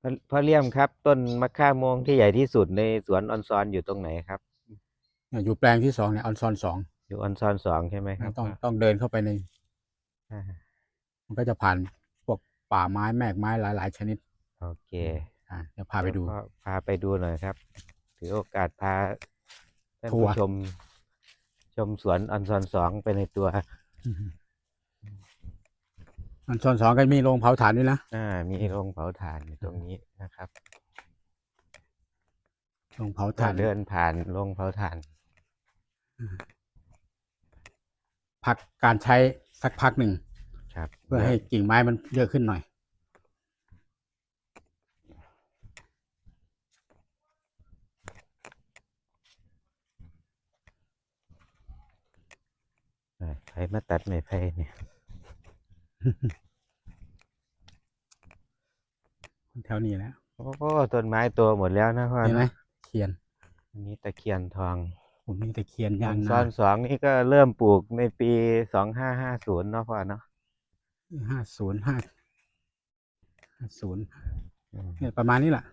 พ่อพ่อเลี่ยมครับ ต้นมะข่าโมงที่ใหญ่ที่สุดในสวนออนซอนอยู่ตรงไหนครับเนี่ยอยู่แปลงที่สองเนี่ยออนซอนสองอยู่ออนซอนสองใช่ไหมครับต้องต้องเดินเข้าไปในอ่ามันก็จะผ่านพวกป่าไม้แมกไม้หลาย ๆ ชนิด โอเคอ่าเดี๋ยวพาไปดูก็พาไปดูหน่อยครับ ถือโอกาสพาท่านทัวผู้ร์ชม ชมสวนออนซอนสองไปในตัว ออนซอนสองก็มีโรงเผาถ่านด้วยนะอ่า มีโรงเผาถ่านอยู่ตรงนี้นะครับโรงเผาก็ถ่านเดินผ่านโรงเผาถ่านพักการใช้สักพักหนึ่งครับ เพื่อให้กิ่งไม้มันเยอะขึ้นหน่อยเออใครมาตัดไม้ไผ่เนี่ย แถวนี้แหล้วโอ้ต้นไม้โตหมดแล้วนะพ่อเห็นไหมนะเขียน อันนี้ตะเคียนทองผมมีแต่เขียนยางซอนา นสองนี่ก็เริ่มปลูกในปีสองห้าห้าศูนย์เนาะพ่อเนาะห้าศูนย์ห้าห้าศูนย์อืม เนี่ยประมาณนี้แหละ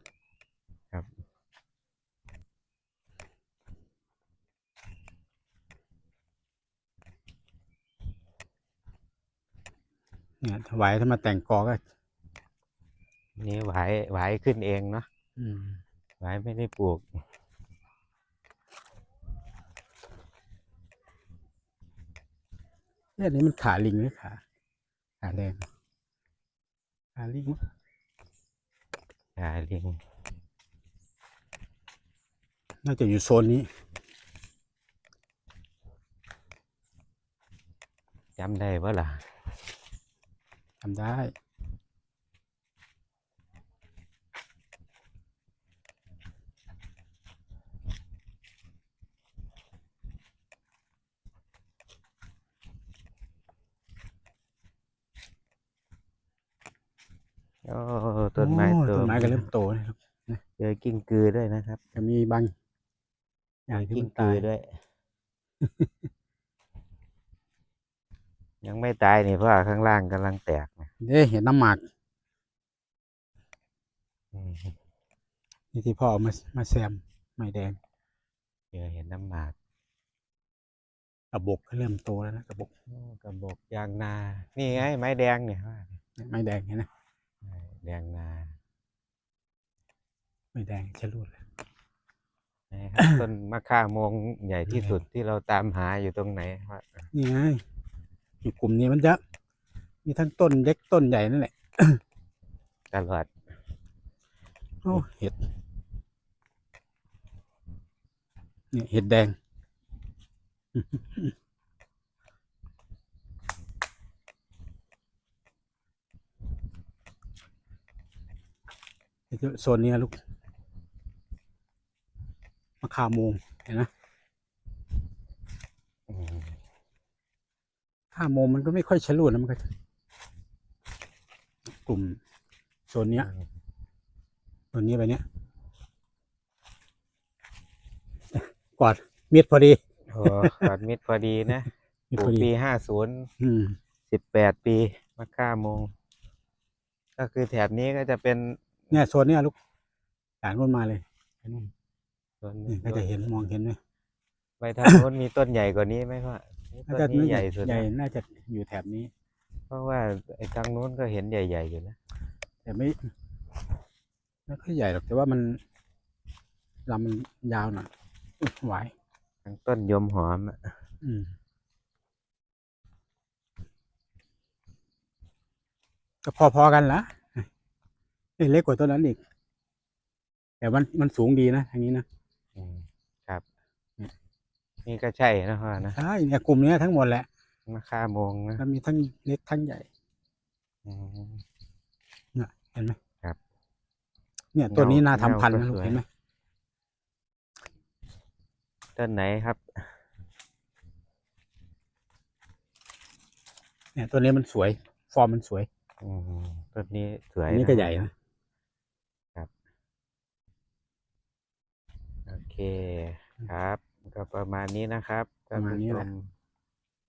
ครับ เนี่ยถวายถ้ามาแต่งกอก็ นี่หวายหวายขึ้นเองเนาะอืมหวายไม่ได้ปลูก เนี่ยนี่มันขาลิงหรือขาขาแดงขาลิงมั้งหาลิง น่าจะอยู่โซนนี้จำได้ว่าล่ะทำได้ โอ้ต้นไม้โอ้โตต้นไม้ก็เริ่มโตนะครับเจอกิ้งกือด้วยนะครับจะมีบางอย่างมีที่กิ้มังนกืตาอยด้วย ยังไม่ตายนี่เพราะว่าข้างล่างกำลังแตกนะเด้เห็นน้ำหมากอืมนี่ที่พ่อเอามามาแซมไม้แดงเจอเห็นน้ำหมากกระบอกก็เริ่มโตแล้วนะกระบอกโอ้กระบอกยางนา นี่ไง ไม้แดงเนี่ยว่าไม้แดงเห็นไหมใช่ แดงนา ไม้แดงชะลูดเลยนะครับต้นมะข่าโมงใหญ่ที่สุดที่เราตามหาอยู่ตรงไหนวะนี่ไงอยู่กลุ่มนี้มันจะมีทั้งต้นเล็กต้นใหญ่นั่นแหละตลอดโอ้เห็ดเนี่ยเห็ดแดง เห็ด โซนนี้นะลูกมะขามโมงเห็นไหมอืมข้ามโมงมันก็ไม่ค่อยฉลูดนะมันก็กลุ่มโซนเนี้ยโซนนี้ไปเนี้ยกอดมิดพอดีโอ้กอดมิดพอดีนะมิดปลูพอกดีปีห้าศูนย์อืมสิบแปดปีมะข่าโมงก็คือแถบนี้ก็จะเป็น เนี่ยโซนเนี้ยลูกจากนู้นมาเลยไปนู่นส่วนนี่ก็จะเห็นมองเห็นไหมไปทางโน้นมีต้นใหญ่กว่านี้ไหมพ่อนี่น่าต้จะนนี้ใหญ่สุดใหญ่นะน่าจะอยู่แถบนี้ เพราะว่าไอ้ทางโน้นก็เห็นใหญ่ๆอยู่นะแต่ไม่ไม่ค่อยใหญ่หรอกแต่ว่ามันลำมันยาวหน่อยอุ๊ยไหวายทางต้นยมหอมอะอืมก็พอๆกันละ เอ้ยเล็กกว่าต้นนั้นอีก แต่มันมันสูงดีนะทางนี้นะอืมครับเนี่ยนี่ก็ใช่นะพ่อนะใช่เนี่ยกลุ่มเนี้ยทั้งหมดแหละมะข่าโมงนะแล้วมีทั้งเล็กทั้งใหญ่อืมเนี่ยเห็นไหมครับเนี่ยตัวนี้เงาน่าทำพันธุ์นะเงาก็ลูกสวย เห็นไหมต้นไหนครับ เนี่ยตัวนี้มันสวย ฟอร์มมันสวยอืมต้นนี้สวยอันนี้นะก็ใหญ่นะ โอเคครับ ก็ประมาณนี้นะครับประมาณนี้แหละท่านผู้ช